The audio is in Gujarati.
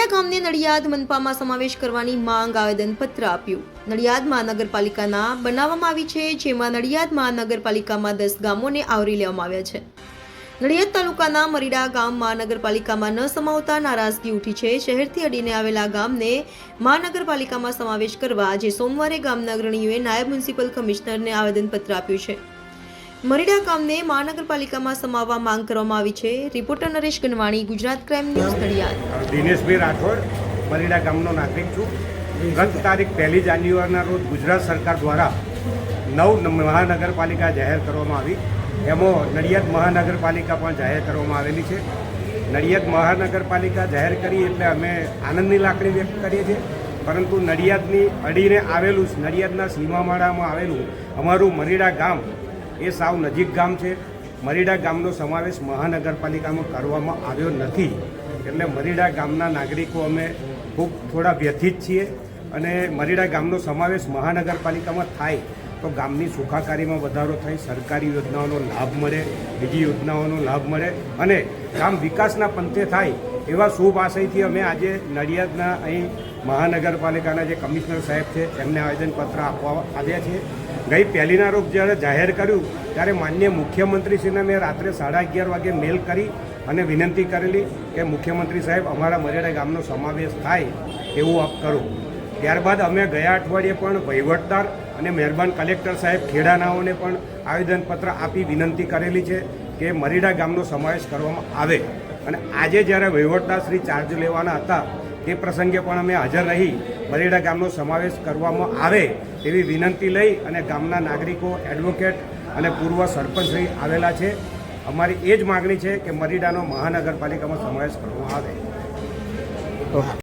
મરીડા ગામને નડિયાદ મનપામાં સમાવેશ કરવાની માંગ આવેદનપત્ર આપ્યું. નડિયાદ મહાનગરપાલિકાના બનાવવામાં આવી છે, જેમાં નડિયાદ મહાનગરપાલિકામાં દસ ગામોને આવરી લેવામાં આવ્યા છે. નડિયાદ તાલુકાના મરીડા ગામ મહાનગરપાલિકામાં ન સમાવતા નારાજગી ઉઠી છે. શહેરથી અડીને આવેલા ગામને મહાનગરપાલિકામાં સમાવેશ કરવા આજે સોમવારે ગામના અગ્રણીઓએ નાયબ મ્યુનિસિપલ કમિશનરને આવેદનપત્ર આપ્યું છે. મરીડા ગામને મહાનગરપાલિકામાં સમાવવા માંગ કરવામાં આવી છે. Reporter Naresh Ganwani, Gujarat crime news Nadiad. Dineshbhai Rathod, Marida ગામનો નાગરિક છું. ગત તારીખ પહેલી જાન્યુઆરીના રોજ ગુજરાત સરકાર દ્વારા નવ મહાનગરપાલિકા જાહેર કરવામાં આવી. એમાં નડિયાદ મહાનગરપાલિકા પણ જાહેર કરવામાં આવેલી છે. નડિયાદ મહાનગરપાલિકા જાહેર કરી એટલે અમે આનંદની લાગણી વ્યક્ત કરીએ છીએ. પરંતુ નડિયાદની અડીને આવેલું, નડિયાદના સીમામાળામાં આવેલું અમારું મરીડા ગામ એ સાવ નજીક ગામ છે. મરીડા ગામનો સમાવેશ મહાનગરપાલિકામાં કરવામાં આવ્યો નથી. એટલે મરીડા ગામના નાગરિકો અમે ખૂબ થોડા વ્યથિત છીએ અને મરીડા ગામનો સમાવેશ મહાનગરપાલિકામાં થાય તો ગામની સુખાકારીમાં વધારો થાય, સરકારી યોજનાઓનો લાભ મળે, બીજી યોજનાઓનો લાભ મળે અને ગામ વિકાસના પંથે થાય એવા શુભ આશયથી અમે આજે નડિયાદના અહીં મહાનગરપાલિકાના જે કમિશનર સાહેબ છે એમને આવેદનપત્ર આપવા આવ્યા છીએ. ગઈ પહેલીના રોજ જ્યારે જાહેર કર્યું, ત્યારે માન્ય મુખ્યમંત્રીશ્રીને મેં રાત્રે સાડા અગિયાર વાગે મેલ કરી અને વિનંતી કરેલી કે મુખ્યમંત્રી સાહેબ, અમારા મરેડા ગામનો સમાવેશ થાય એવું આપ કરો. ત્યારબાદ અમે ગયા અઠવાડિયે પણ વહીવટદાર અને મહેરબાન કલેક્ટર સાહેબ ખેડાનાઓને પણ આવેદનપત્ર આપી વિનંતી કરેલી છે કે મરીડા ગામનો સમાવેશ કરવામાં આવે. અને આજે જ્યારે વહીવટદાર શ્રી ચાર્જ લેવાના હતા, તે પ્રસંગે પણ અમે હાજર રહી મરીડા ગામનો સમાવેશ કરવામાં આવે તેવી વિનંતી લઈ અને ગામના નાગરિકો એડવોકેટ અને પૂર્વ સરપંચશ્રી આવેલા છે. અમારી એ જ માગણી છે કે મરીડાનો મહાનગરપાલિકામાં સમાવેશ કરવામાં આવે.